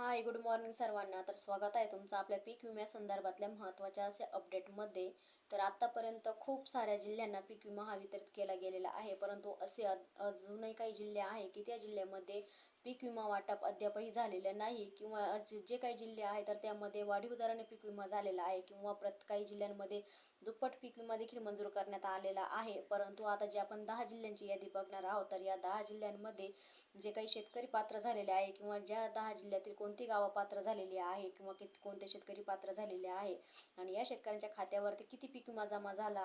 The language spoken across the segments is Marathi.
हाय गुड मॉर्निंग सर्वांना. तर स्वागत आहे तुमचं आपल्या पीक विम्यासंदर्भातल्या महत्त्वाच्या अशा अपडेटमध्ये. तर आत्तापर्यंत खूप साऱ्या जिल्ह्यांना पीक विमा हा वितरित केला गेलेला आहे. परंतु असे अजूनही काही जिल्हे आहे की त्या जिल्ह्यामध्ये पीक विमा वाटप अद्यापही झालेलं नाही किंवा जे काही जिल्हे आहे तर त्यामध्ये वाढीव दराने पीक विमा झालेला आहे किंवा प्रत काही जिल्ह्यांमध्ये दुप्पट पीक विमा देखील मंजूर करण्यात आलेला आहे. परंतु आता जे आपण दहा जिल्ह्यांची यादी बघणार आहोत तर या दहा जिल्ह्यांमध्ये जे काही शेतकरी पात्र झालेले आहे किंवा ज्या दहा जिल्ह्यातील कोणती गावं पात्र झालेली आहे किंवा कित कोणते शेतकरी पात्र झालेले आहे आणि या शेतकऱ्यांच्या खात्यावरती किती पीक विमा जमा झाला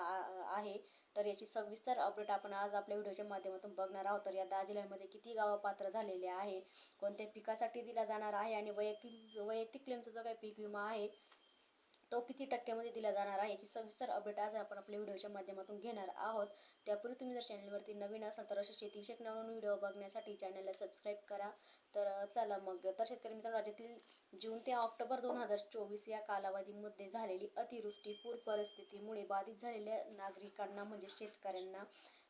आहे तर याची सविस्तर अपडेट आपण आज आपल्या व्हिडिओच्या माध्यमातून बघणार आहोत. तर या दहा जिल्ह्यांमध्ये किती गावं पात्र झालेले आहे कोणत्या पिकासाठी दिला जाणार आहे आणि वैयक्तिक वैयक्तिक क्लेमचा जो काही पीक विमा आहे तो किती टक्क्यामध्ये दिला जाणार आहे याची सविस्तर अपडेट आज आपण आपल्या व्हिडिओच्या माध्यमातून घेणार आहोत. त्यापूर्वी तुम्ही जर चॅनलवरती नवीन असाल तर अशा शेतीविषयक नवनवीन व्हिडिओ बघण्यासाठी चॅनलला सबस्क्राईब करा. तर चला मग. तर शेतकरी मित्रांनो राज्यातील जून ते ऑक्टोबर दोन हजार चोवीस या कालावधीमध्ये झालेली अतिवृष्टी पूर परिस्थितीमुळे बाधित झालेल्या नागरिकांना म्हणजे शेतकऱ्यांना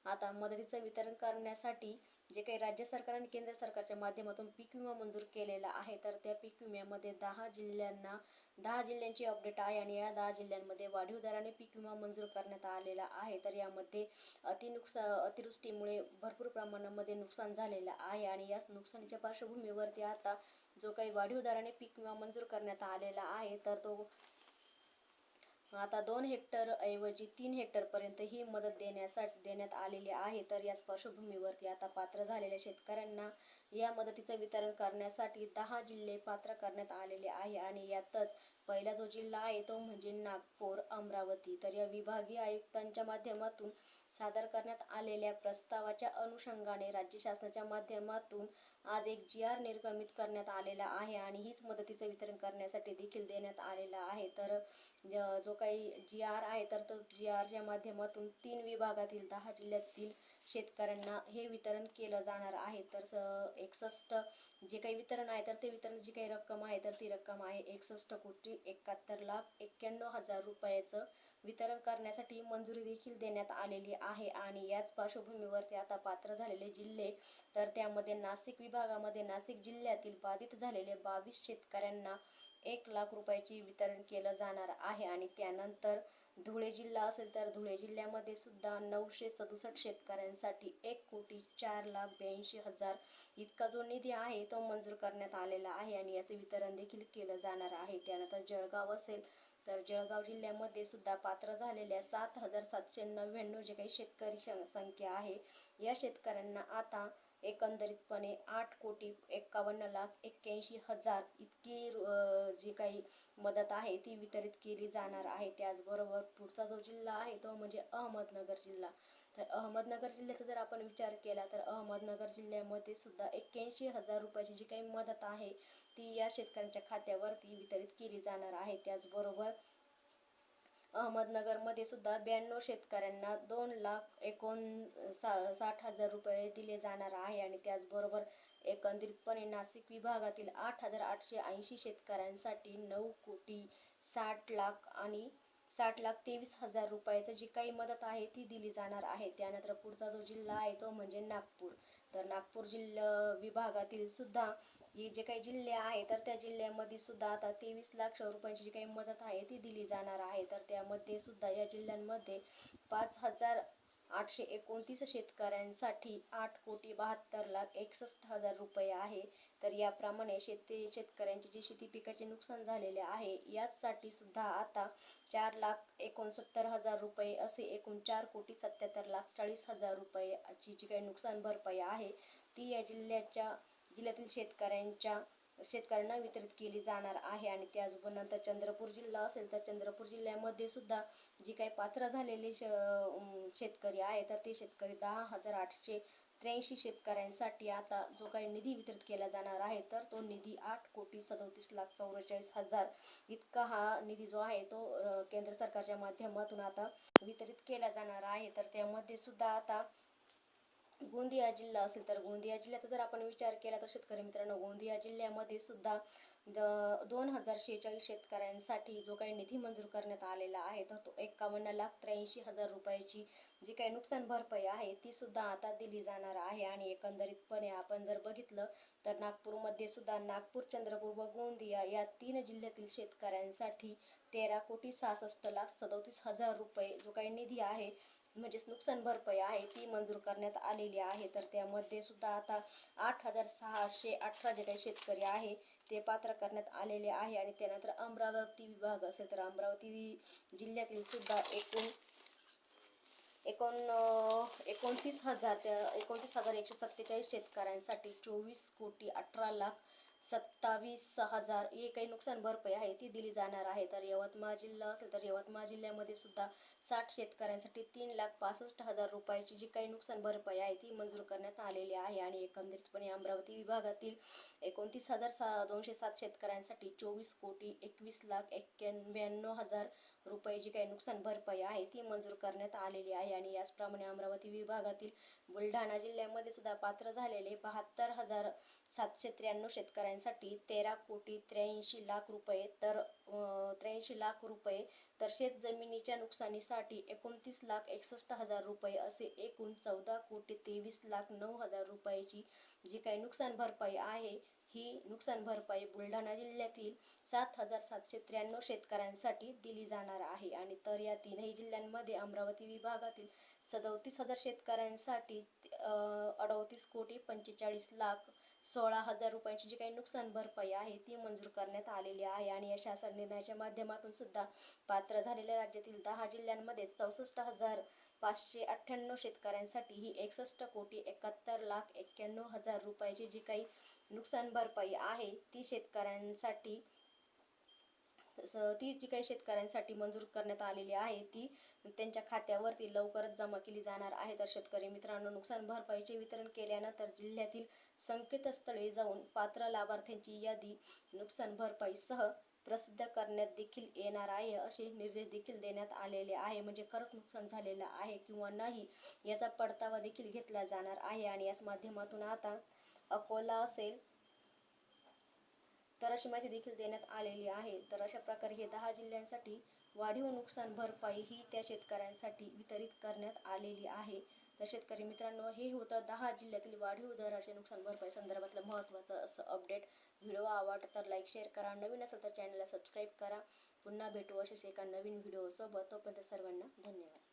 आता मदतीचं वितरण करण्यासाठी जे काही राज्य सरकार आणि केंद्र सरकारच्या माध्यमातून पीक विमा मंजूर केलेला आहे तर त्या पीक विम्यामध्ये दहा जिल्ह्यांना दहा जिल्ह्यांची अपडेट आहे आणि या दहा जिल्ह्यांमध्ये वाढीव दराने पीक विमा मंजूर करण्यात आलेला आहे. तर यामध्ये अतिनुकसा अतिवृष्टीमुळे भरपूर प्रमाणामध्ये नुकसान झालेलं आहे आणि या नुकसानीच्या पार्श्वभूमीवरती आता जो काही वाढीव दराने पीक विमा मंजूर करण्यात आलेला आहे तर तो आता दोन हेक्टर ऐवजी तीन हेक्टरपर्यंत ही मदत देण्यासाठी देण्यात आलेली आहे. तर याच पार्श्वभूमीवरती आता पात्र झालेल्या शेतकऱ्यांना या मदतीचं वितरण करण्यासाठी दहा जिल्हे पात्र करण्यात आलेले आहे. आणि यातच पहिला जो जिल्हा आहे तो म्हणजे नागपूर अमरावती. तर या विभागीय आयुक्तांच्या माध्यमातून सादर करण्यात आलेल्या प्रस्तावाच्या अनुषंगाने राज्य शासनाच्या माध्यमातून आज एक जी आर निर्गमित करण्यात आलेला आहे आणि हीच मदतीचं वितरण करण्यासाठी देखील देण्यात आलेला आहे. तर जो काही जी आर आहे तर तो जी आरच्या माध्यमातून तीन विभागातील दहा जिल्ह्यातील शेतकऱ्यांना हे वितरण केलं जाणार आहे. तर स- एकसष्ट जे काही वितरण आहे तर ते वितरण जी काही रक्कम आहे तर ती रक्कम आहे एकसष्ट कोटी एकाहत्तर लाख एक्क्याण्णव हजार रुपयाचं वितरण करण्यासाठी मंजुरी देखील देण्यात आलेली आहे आणि याच पार्श्वभूमीवरती आता पात्र झालेले जिल्हे तर त्यामध्ये नाशिक विभागामध्ये नाशिक जिल्ह्यातील बाधित झालेले बावीस शेतकऱ्यांना एक लाख रुपयाची वितरण केलं जाणार आहे आणि त्यानंतर धुळे जिल्हा असेल तर धुळे जिल्ह्यामध्ये सुद्धा नऊशे सदुसष्ट शेतकऱ्यांसाठी एक कोटी चार लाख ब्याऐंशी हजार इतका जो निधी आहे तो मंजूर करण्यात आलेला आहे आणि याचे वितरण देखील केलं जाणार आहे. त्यानंतर जळगाव असेल तर जळगाव जिल्ह्यामध्ये सुद्धा पात्र झालेल्या सात हजार सातशे नव्याण्णव जे काही शेतकरी श- संख्या आहे या शेतकऱ्यांना आता एकंदरीतपणे आठ कोटी एक्कावन्न लाख एक्क्याऐंशी हजार इतकी जी काही मदत आहे ती वितरित केली जाणार आहे. त्याचबरोबर पुढचा जो जिल्हा आहे तो म्हणजे अहमदनगर जिल्हा. तर अहमदनगर जिल्ह्याचा जर आपण विचार केला तर अहमदनगर जिल्ह्यामध्ये सुद्धा एक्क्याऐंशी हजार रुपयाची जी काही मदत आहे ती या शेतकऱ्यांच्या खात्यावरती वितरित केली जाणार आहे. त्याचबरोबर अहमदनगरमध्ये सुद्धा ब्याण्णव शेतकऱ्यांना दोन लाख एकोण सा साठ हजार रुपये दिले जाणार आहे आणि त्याचबरोबर एकंदरीतपणे नाशिक विभागातील आठ हजार आठशे ऐंशी शेतकऱ्यांसाठी नऊ कोटी साठ लाख आणि साठ लाख तेवीस हजार रुपयाचं जी काही मदत आहे ती दिली जाणार आहे. त्यानंतर पुढचा जो जिल्हा आहे तो म्हणजे नागपूर. तर नागपूर जिल्हा विभागातील सुद्धा हे जे काही जिल्हे आहे तर त्या जिल्ह्यामध्ये सुद्धा आता तेवीस लाख रुपयांची जी काही मदत आहे ती दिली जाणार आहे. तर त्यामध्ये सुद्धा या जिल्ह्यांमध्ये पाच हजार आठशे एकोणतीस शेतकऱ्यांसाठी आठ कोटी बहात्तर लाख एकसष्ट हजार रुपये आहे. तर याप्रमाणे शेती शेतकऱ्यांचे जे शेती पिकाचे नुकसान झालेले आहे याचसाठी सुद्धा आता चार लाख एकोणसत्तर हजार रुपये असे एकूण चार कोटी सत्याहत्तर लाख चाळीस हजार रुपयाची जी काही नुकसान भरपाई आहे ती या जिल्ह्याच्या जिल्ह्यातील शेतकऱ्यांच्या शेतकऱ्यांना वितरित केली जाणार आहे. आणि त्याचबरोबर नंतर चंद्रपूर जिल्हा असेल तर चंद्रपूर जिल्ह्यामध्ये सुद्धा जी काही पात्र झालेले श शेतकरी आहे तर ते शेतकरी दहा हजार आठशे त्र्याऐंशी शेतकऱ्यांसाठी आता जो काही निधी वितरित केला जाणार आहे तर तो निधी आठ कोटी सदोतीस लाख चौवेचाळीस हजार इतका हा निधी जो आहे तो केंद्र सरकारच्या माध्यमातून आता वितरित केला जाणार आहे. तर त्यामध्ये सुद्धा आता गोंदिया जिल्हा असेल तर गोंदिया जिल्ह्याचा जर आपण विचार केला तर शेतकरी मित्रांनो गोंदिया जिल्ह्यामध्ये सुद्धा दोन हजार शेहेचाळीस शेतकऱ्यांसाठी जो काही निधी मंजूर करण्यात आलेला आहे तर तो एकावन्न लाख त्र्याऐंशी हजार रुपयाची जी काही नुकसान भरपाई आहे ती सुद्धा आता दिली जाणार आहे. आणि एकंदरीतपणे आपण जर बघितलं तर नागपूरमध्ये सुद्धा नागपूर चंद्रपूर व गोंदिया या तीन जिल्ह्यातील शेतकऱ्यांसाठी तेरा कोटी सहासष्ट लाख सदोतीस हजार रुपये जो काही निधी आहे म्हणजेच नुकसान भरपाई आहे ती मंजूर करण्यात आलेली आहे. तर त्यामध्ये सुद्धा आता आठ हजार सहाशे अठरा जे काही शेतकरी आहे ते पात्र करण्यात आलेले आहे. आणि त्यानंतर अमरावती विभाग असेल तर अमरावती जिल्ह्यातील सुद्धा एकूण एकोण एकोणतीस हजार त्या एकोणतीस हजार एकशे सत्तेचाळीस शेतकऱ्यांसाठी चोवीस कोटी अठरा लाख सत्तावीस हजार ही काही नुकसान भरपाई आहे ती दिली जाणार आहे. तर यवतमाळ जिल्हा असेल तर यवतमाळ जिल्ह्यामध्ये सुद्धा साठ शेतकऱ्यांसाठी तीन लाख पासष्ट हजार रुपयाची जी काही नुकसान भरपाई आहे ती मंजूर करण्यात आलेली आहे. आणि एकंदरीतपणे अमरावती विभागातील एकोणतीस हजार सा दोनशे सात शेतकऱ्यांसाठी चोवीस कोटी एकवीस लाख एक्क्याण्णव हजार रुपये जी काही नुकसान भरपाई आहे ती मंजूर करण्यात आलेली आहे आणि याचप्रमाणे अमरावती विभागातील बुलढाणा जिल्ह्यामध्ये सुद्धा पात्र झालेले बहात्तर हजार सातशे त्र्याण्णव शेतकऱ्यांसाठी तेरा कोटी त्र्याऐंशी लाख रुपये तर त्र्याऐंशी लाख रुपये तर शेत जमिनीच्या नुकसानीसाठी एकोणतीस लाख एकसष्ट हजार रुपये असे एकूण चौदा कोटी तेवीस लाख नऊ हजार रुपयाची जी काही नुकसान भरपाई आहे ही नुकसान भरपाई बुलढाणा जिल्ह्यातील सात हजार सातशे त्र्याण्णव शेतकऱ्यांसाठी दिली जाणार आहे. आणि तर या तीनही जिल्ह्यांमध्ये अमरावती विभागातील सदोतीस हजार शेतकऱ्यांसाठी अडतीस कोटी पंचेचाळीस लाख सोळा हजार रुपयांची जी काही नुकसान भरपाई आहे ती मंजूर करण्यात आलेली आहे. आणि या शासन निर्णयाच्या माध्यमातून सुद्धा पात्र झालेल्या राज्यातील दहा जिल्ह्यांमध्ये चौसष्ट हजार पाचशे अठ्ठ्याण्णव शेतकऱ्यांसाठी ही एकसष्ट कोटी एकाहत्तर लाख एक्क्याण्णव हजार रुपयाची जी काही नुकसान भरपाई आहे ती शेतकऱ्यांसाठी ती जी काही शेतकऱ्यांसाठी मंजूर करण्यात आलेली आहे ती त्यांच्या खात्यावरती लवकरच जमा केली जाणार आहे. तर शेतकरी मित्रांनो नुकसान भरपाईचे वितरण केल्यानंतर जिल्ह्यातील संकेतस्थळी जाऊन पात्र लाभार्थ्यांची यादी नुकसान भरपाईसह प्रसिद्ध करण्यात देखील येणार आहे असे निर्देश देखील देण्यात आलेले आहे. म्हणजे खरंच नुकसान झालेलं आहे किंवा नाही याचा पडतावा देखील घेतला जाणार आहे. आणि याच माध्यमातून आता अकोला असेल तर अशी माहिती देखील देण्यात आलेली आहे. तर अशा प्रकारे हे दहा जिल्ह्यांसाठी वाढीव नुकसान भरपाई ही त्या शेतकऱ्यांसाठी वितरित करण्यात आलेली आहे. तर शेतकरी मित्रांनो हे होतं दहा जिल्ह्यातील वाढीव दराचे नुकसान भरपाई संदर्भातलं महत्त्वाचं असं अपडेट व्हिडिओ आवडला तर लाईक शेअर करा. नवीन असेल तर चॅनलला सबस्क्राईब करा. पुन्हा भेटू असेच एका नवीन व्हिडिओसोबत. तोपर्यंत सर्वांना धन्यवाद.